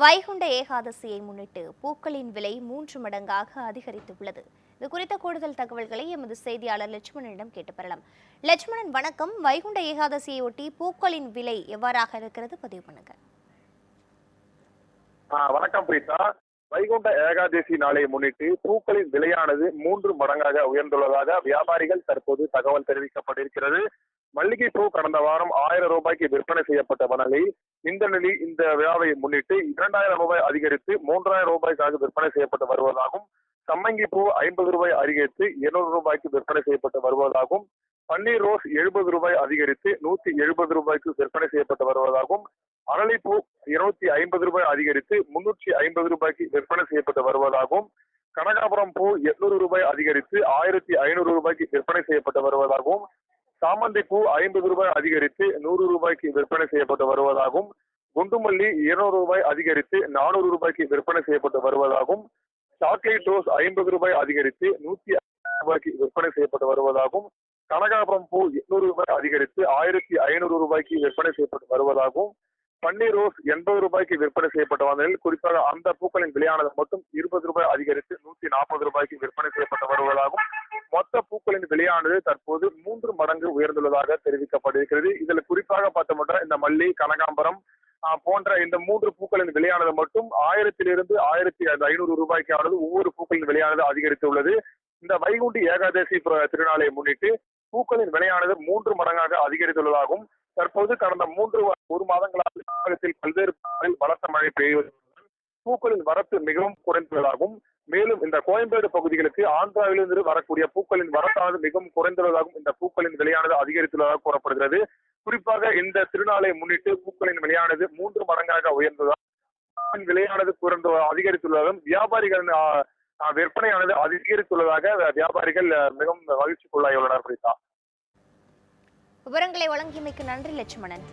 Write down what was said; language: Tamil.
வைகுண்ட ஏகாதசியை முன்னிட்டு பூக்களின் விலை மூன்று மடங்காக அதிகரித்துள்ளது இது குறித்த கூடுதல் தகவல்களை எமது செய்தியாளர் லட்சுமணனிடம் கேட்டு பெறலாம். லட்சுமணன் வணக்கம். வைகுண்ட ஏகாதசியை ஒட்டி பூக்களின் விலை எவ்வாறாக இருக்கிறது? பதிவு பண்ணுங்க. வணக்கம் பிரீதா வைகுண்ட ஏகாதசி நாளை முன்னிட்டு பூக்களின் விலையானது மூன்று மடங்காக உயர்ந்துள்ளதாக வியாபாரிகள் தற்போது தகவல் தெரிவிக்கப்பட்டிருக்கிறது. மல்லிகை பூ கடந்த வாரம் ஆயிரம் ரூபாய்க்கு விற்பனை செய்யப்பட்ட வனலை இந்த நிலை இந்த விழாவை முன்னிட்டு இரண்டாயிரம் ரூபாய் அதிகரித்து மூன்றாயிரம் ரூபாய்க்காக விற்பனை செய்யப்பட்டு வருவதாகவும் சம்மங்கி பூ ஐம்பது ரூபாய் அதிகரித்து இருநூறு ரூபாய்க்கு விற்பனை செய்யப்பட்டு வருவதாகவும் பன்னீர் ரோஸ் எழுபது ரூபாய் அதிகரித்து நூத்தி எழுபது ரூபாய்க்கு விற்பனை செய்யப்பட்டு வருவதாகவும் அரளிப்பூ இருநூத்தி ஐம்பது ரூபாய் அதிகரித்து முன்னூற்றி ஐம்பது ரூபாய்க்கு விற்பனை செய்யப்பட்டு வருவதாகவும் கனகாபுரம் பூ எட்நூறு ரூபாய் அதிகரித்து ஆயிரத்தி ஐநூறு ரூபாய்க்கு விற்பனை செய்யப்பட்டு வருவதாகவும் சாமந்தி பூ ஐம்பது ரூபாய் அதிகரித்து நூறு ரூபாய்க்கு விற்பனை செய்யப்பட்டு வருவதாகவும் குண்டுமல்லி இருநூறு ரூபாய் அதிகரித்து நானூறு ரூபாய்க்கு விற்பனை செய்யப்பட்டு வருவதாகவும் சாக்லேட் ரோஸ் ஐம்பது ரூபாய் அதிகரித்து நூத்தி ரூபாய்க்கு விற்பனை செய்யப்பட்டு வருவதாகவும் கனகாபுரம் பூ எட்நூறு ரூபாய் அதிகரித்து ஆயிரத்தி ஐநூறு ரூபாய்க்கு விற்பனை செய்யப்பட்டு வருவதாகவும் பன்னீர் ரோஸ் எண்பது ரூபாய்க்கு விற்பனை செய்யப்பட்ட வந்ததில் குறிப்பாக அந்த பூக்களின் விலையானது மட்டும் இருபது ரூபாய் அதிகரித்து நூத்தி நாற்பது ரூபாய்க்கு விற்பனை செய்யப்பட்டு வருவதாகவும் மொத்த பூக்களின் விலையானது தற்போது மூன்று மடங்கு உயர்ந்துள்ளதாக தெரிவிக்கப்பட்டிருக்கிறது. இதில் குறிப்பாக பார்த்தோம்னா இந்த மல்லி கனகாம்பரம் போன்ற இந்த மூன்று பூக்களின் விலையானது மட்டும் ஆயிரத்திலிருந்து ஆயிரத்தி ஐநூறு ரூபாய்க்கானது ஒவ்வொரு பூக்களின் விலையானது அதிகரித்துள்ளது. இந்த வைகுண்டி ஏகாதசி திருநாளை முன்னிட்டு பூக்களின் விலையானது மூன்று மடங்காக அதிகரித்துள்ளதாகவும் தற்போது கடந்த மூன்று ஒரு மாதங்களாக தமிழகத்தில் பல்வேறு பலத்த மழை பெய்வதுடன் பூக்களின் வரத்து மிகவும் குறைந்துள்ளதாகவும் மேலும் இந்த கோயம்பேடு பகுதிகளுக்கு ஆந்திராவிலிருந்து வரக்கூடிய பூக்களின் வரத்தானது மிகவும் குறைந்துள்ளதாகவும் இந்த பூக்களின் விலையானது அதிகரித்துள்ளதாக கூறப்படுகிறது. குறிப்பாக இந்த திருநாளை முன்னிட்டு பூக்களின் விலையானது மூன்று மடங்காக உயர்ந்ததால் விலையானது குறைந்து அதிகரித்துள்ளதாகவும் வியாபாரிகளின் விற்பனையானது அதிகரித்துள்ளதாக வியாபாரிகள் மிகவும் மகிழ்ச்சிக்குள்ளாகியுள்ளனர் பிரித்தா. விவரங்களை வழங்கியமைக்கு நன்றி லட்சுமணன்.